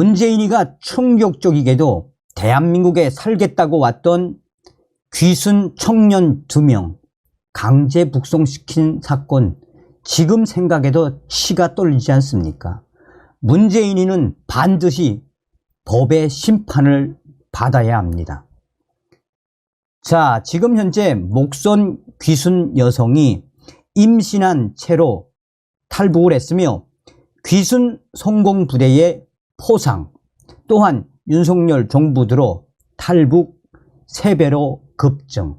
문재인이가 충격적이게도 대한민국에 살겠다고 왔던 귀순 청년 두 명 강제 북송시킨 사건 지금 생각해도 치가 떨리지 않습니까? 문재인이는 반드시 법의 심판을 받아야 합니다. 자, 지금 현재 목선 귀순 여성이 임신한 채로 탈북을 했으며 귀순 성공부대의 포상 또한 윤석열 정부 들어 탈북 3배로 급증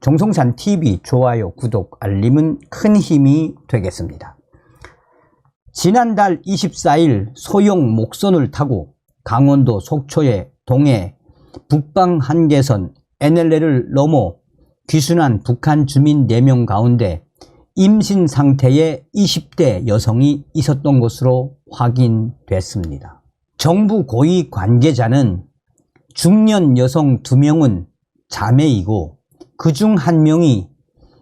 정성산 TV 좋아요 구독 알림은 큰 힘이 되겠습니다. 지난달 24일 소형 목선을 타고 강원도 속초의 동해 북방 한계선 NLL을 넘어 귀순한 북한 주민 4명 가운데 임신 상태의 20대 여성이 있었던 것으로 확인됐습니다. 정부 고위 관계자는 중년 여성 2명은 자매이고 그 중 한 명이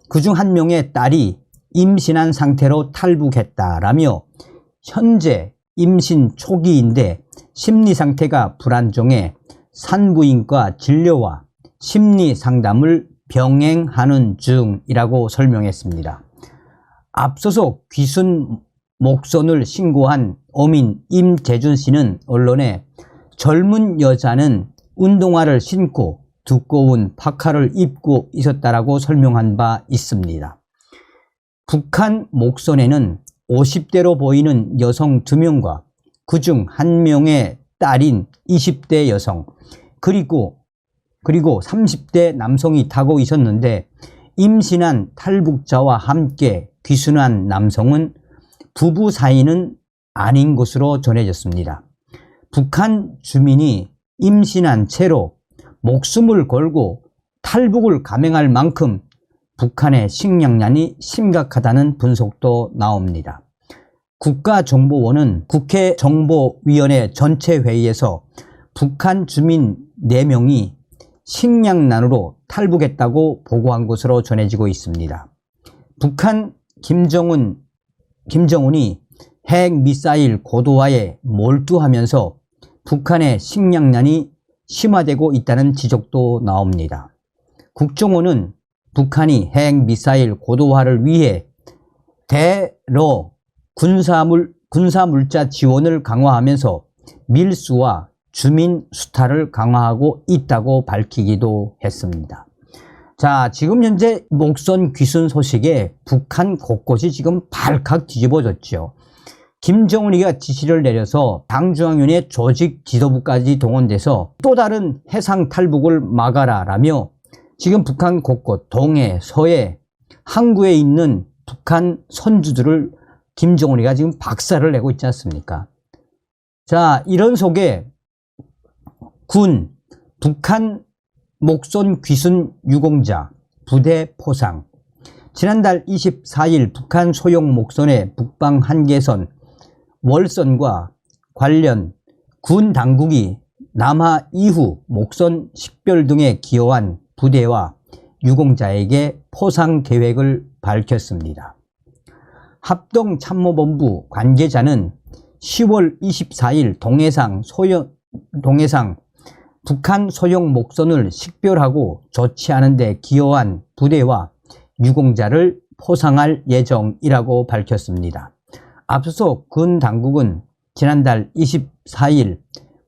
그 중 한 명의 딸이 임신한 상태로 탈북했다라며 현재 임신 초기인데 심리 상태가 불안정해 산부인과 진료와 심리 상담을 병행하는 중이라고 설명했습니다. 앞서서 귀순 목선을 신고한 어민 임재준 씨는 언론에 젊은 여자는 운동화를 신고 두꺼운 파카를 입고 있었다라고 설명한 바 있습니다. 북한 목선에는 50대로 보이는 여성 2명과 그중 1명의 딸인 20대 여성 그리고 그리고 30대 남성이 타고 있었는데 임신한 탈북자와 함께 귀순한 남성은 부부 사이는 아닌 것으로 전해졌습니다. 북한 주민이 임신한 채로 목숨을 걸고 탈북을 감행할 만큼 북한의 식량난이 심각하다는 분석도 나옵니다. 국가정보원은 국회 정보위원회 전체 회의에서 북한 주민 4명이 식량난으로 탈북했다고 보고한 것으로 전해지고 있습니다. 북한 김정은, 김정은이 핵 미사일 고도화에 몰두하면서 북한의 식량난이 심화되고 있다는 지적도 나옵니다. 국정원은 북한이 핵 미사일 고도화를 위해 대러 군사물, 군사물자 지원을 강화하면서 밀수와 주민 수탈을 강화하고 있다고 밝히기도 했습니다. 자, 지금 현재 목선 귀순 소식에 북한 곳곳이 지금 발칵 뒤집어졌죠. 김정은이가 지시를 내려서 당중앙위원회 조직 지도부까지 동원돼서 또 다른 해상 탈북을 막아라라며 지금 북한 곳곳 동해, 서해, 항구에 있는 북한 선주들을 김정은이가 지금 박살을 내고 있지 않습니까? 자, 이런 속에 군, 북한 목선 귀순 유공자, 부대 포상, 지난달 24일 북한 소형 목선의 북방 한계선 월선과 관련 군 당국이 남하 이후 목선 식별 등에 기여한 부대와 유공자에게 포상 계획을 밝혔습니다. 합동참모본부 관계자는 10월 24일 동해상 소형, 동해상 북한 소형 목선을 식별하고 조치하는 데 기여한 부대와 유공자를 포상할 예정이라고 밝혔습니다. 앞서서 군 당국은 지난달 24일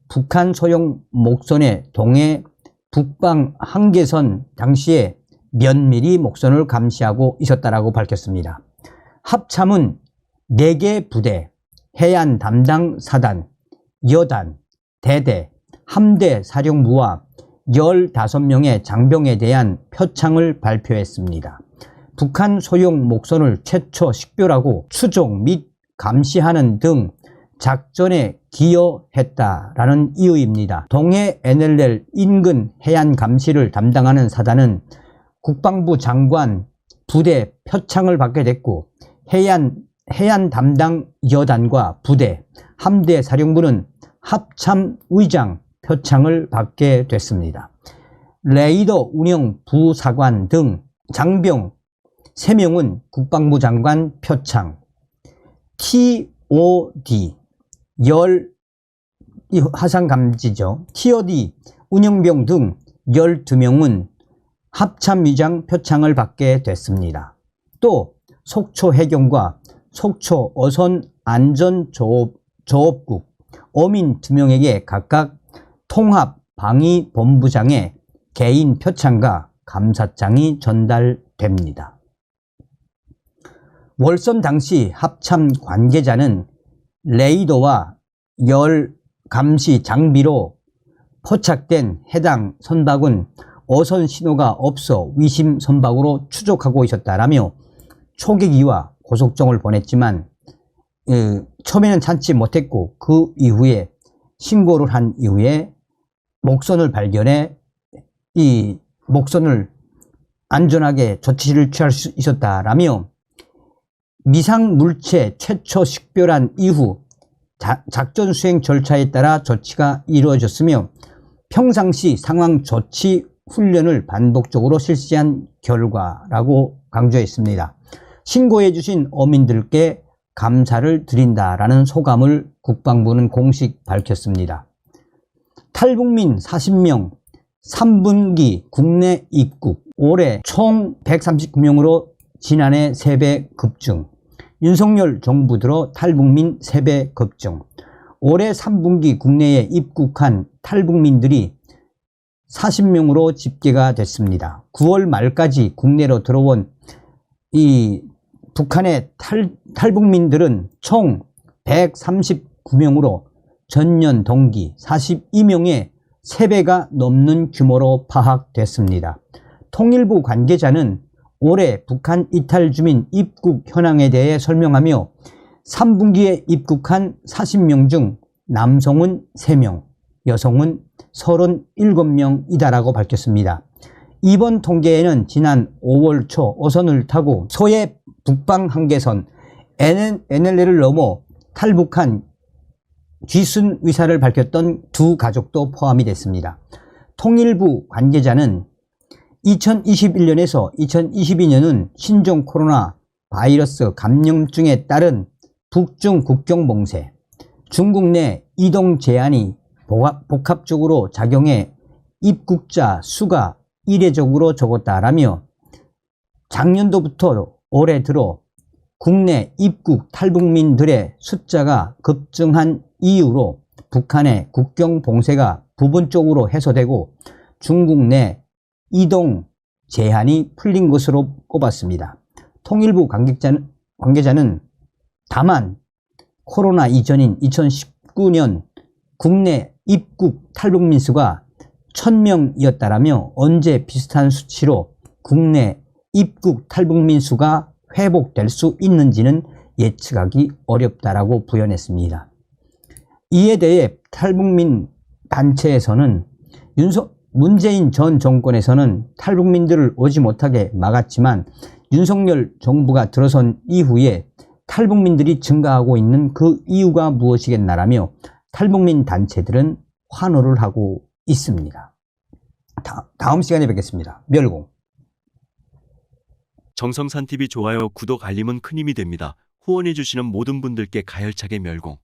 북한 소형 목선의 동해 북방 한계선 당시에 면밀히 목선을 감시하고 있었다라고 밝혔습니다. 합참은 4개 부대, 해안 담당 사단, 여단, 대대, 함대 사령부와 15명의 장병에 대한 표창을 발표했습니다. 북한 소형 목선을 최초 식별하고 추종 및 감시하는 등 작전에 기여했다라는 이유입니다. 동해 NLL 인근 해안 감시를 담당하는 사단은 국방부 장관 부대 표창을 받게 됐고 해안 해안 담당 여단과 부대 함대 사령부는 합참 의장 표창을 받게 됐습니다. 레이더 운영 부사관 등 장병 3명은 국방부 장관 표창, TOD 이 화상 감지죠. TOD 운영병 등 12명은 합참 위장 표창을 받게 됐습니다. 또 속초 해경과 속초 어선 안전조업 국 어민 2명에게 각각 통합 방위 본부장의 개인 표창과 감사장이 전달됩니다. 월선 당시 합참 관계자는 레이더와 열 감시 장비로 포착된 해당 선박은 어선 신호가 없어 위심 선박으로 추적하고 있었다라며 초계기와 고속정을 보냈지만 어, 처음에는 찾지 못했고 그 이후에 신고를 한 이후에 목선을 발견해 이 목선을 안전하게 조치를 취할 수 있었다라며 미상 물체 최초 식별한 이후 자- 작전 수행 절차에 따라 조치가 이루어졌으며 평상시 상황 조치 훈련을 반복적으로 실시한 결과라고 강조했습니다. 신고해 주신 어민들께 감사를 드린다라는 소감을 국방부는 공식 밝혔습니다. 탈북민 40명 3분기 국내 입국 올해 총 139명으로 지난해 3배 급증 윤석열 정부 들어 탈북민 3배 급증 올해 3분기 국내에 입국한 탈북민들이 40명으로 집계가 됐습니다. 9월 말까지 국내로 들어온 이 북한의 탈, 탈북민들은 총 139명으로 전년 동기 42명의 3배가 넘는 규모로 파악됐습니다. 통일부 관계자는 올해 북한 이탈 주민 입국 현황에 대해 설명하며 3분기에 입국한 40명 중 남성은 3명, 여성은 37명이다라고 밝혔습니다. 이번 통계에는 지난 5월 초 어선을 타고 소해 북방 한계선 NLL을 넘어 탈북한 귀순 의사를 밝혔던 두 가족도 포함이 됐습니다. 통일부 관계자는 2021년에서 2022년은 신종 코로나 바이러스 감염증에 따른 북중 국경 봉쇄, 중국 내 이동 제한이 복합- 복합적으로 작용해 입국자 수가 이례적으로 적었다라며 작년도부터 올해 들어 국내 입국 탈북민들의 숫자가 급증한 이유로 북한의 국경 봉쇄가 부분적으로 해소되고 중국 내 이동 제한이 풀린 것으로 꼽았습니다. 통일부 관계자는, 관계자는 다만 코로나 이전인 2019년 국내 입국 탈북민 수가 1000명이었다라며 언제 비슷한 수치로 국내 입국 탈북민 수가 회복될 수 있는지는 예측하기 어렵다라고 부연했습니다. 이에 대해 탈북민 단체에서는 윤석 문재인 전 정권에서는 탈북민들을 오지 못하게 막았지만 윤석열 정부가 들어선 이후에 탈북민들이 증가하고 있는 그 이유가 무엇이겠나라며 탈북민 단체들은 환호를 하고 있습니다. 다, 다음 시간에 뵙겠습니다. 멸공. 정성산 TV 좋아요, 구독, 알림은 큰 힘이 됩니다. 후원해주시는 모든 분들께 가열차게 멸공.